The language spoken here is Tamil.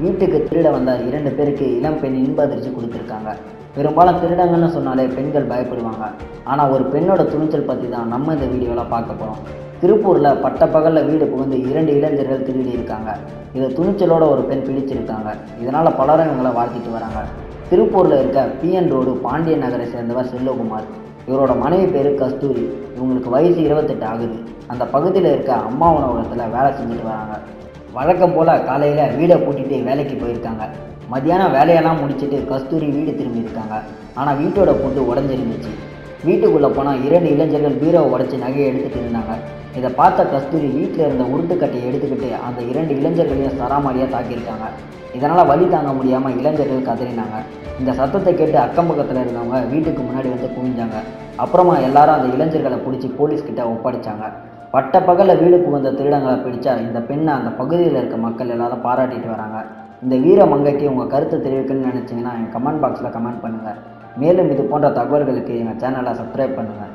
வீட்டுக்கு திருட வந்த இரண்டு பேருக்கு இளம் பெண் இன்ப அதிர்ச்சி கொடுத்துருக்காங்க. பெரும்பாலும் திருடங்கன்னு சொன்னாலே பெண்கள் பயப்படுவாங்க. ஆனால் ஒரு பெண்ணோட துணிச்சல் பற்றி தான் நம்ம இந்த வீடியோவில் பார்க்க போகிறோம் திருப்பூரில் பட்ட பகலில் வீடு புகுந்து இரண்டு இளைஞர்கள் திருடி இருக்காங்க. இதை துணிச்சலோட ஒரு பெண் பிடிச்சிருக்காங்க. இதனால் பலரும் இவங்களை வாழ்த்திட்டு வராங்க. திருப்பூரில் இருக்க பிஎன் ரோடு பாண்டிய நகரை சேர்ந்தவர் செல்வகுமார். இவரோட மனைவி பேர் கஸ்தூரி. இவங்களுக்கு வயசு இருபத்தெட்டு ஆகுது. அந்த பகுதியில் இருக்க அம்மா உணவகத்தில் வேலை செஞ்சுட்டு வராங்க. வழக்கம் போல் காலையில் வீடை பூட்டிட்டு வேலைக்கு போயிருக்காங்க. மதியானம் வேலையெல்லாம் முடிச்சுட்டு கஸ்தூரி வீடு திரும்பியிருக்காங்க. ஆனால் வீட்டோட பூட்டு உடஞ்சிருந்துச்சு. வீட்டுக்குள்ளே போனால் இரண்டு இளைஞர்கள் பீரோவை உடச்சி நகையை எடுத்துகிட்டு இருந்தாங்க. இதை பார்த்த கஸ்தூரி வீட்டில் இருந்த உருட்டுக்கட்டையை எடுத்துக்கிட்டு அந்த இரண்டு இளைஞர்களையும் சராமாரியாக தாக்கியிருக்காங்க. இதனால் வலி தாங்க முடியாமல் இளைஞர்கள் கதறினாங்க. இந்த சத்தத்தை கேட்டு அக்கம் பக்கத்தில் இருந்தவங்க வீட்டுக்கு முன்னாடி வந்து குவிஞ்சாங்க அப்புறமா எல்லாரும் அந்த இளைஞர்களை பிடிச்சி போலீஸ்கிட்ட ஒப்படைச்சாங்க. பட்டப்பகலில் வீடு புகுந்த திருடங்களை பிடிச்சா இந்த பெண்ணை அந்த பகுதியில் இருக்க மக்கள் எல்லாரும் பாராட்டிட்டு வராங்க. இந்த வீர மங்கைக்கு உங்கள் கருத்தை தெரிவிக்கணும்னு நினச்சிங்கன்னா என் கமெண்ட் பாக்ஸில் கமெண்ட் பண்ணுங்கள் மேலும் இது போன்ற தகவல்களுக்கு எங்கள் சேனலை சப்ஸ்கிரைப் பண்ணுங்கள்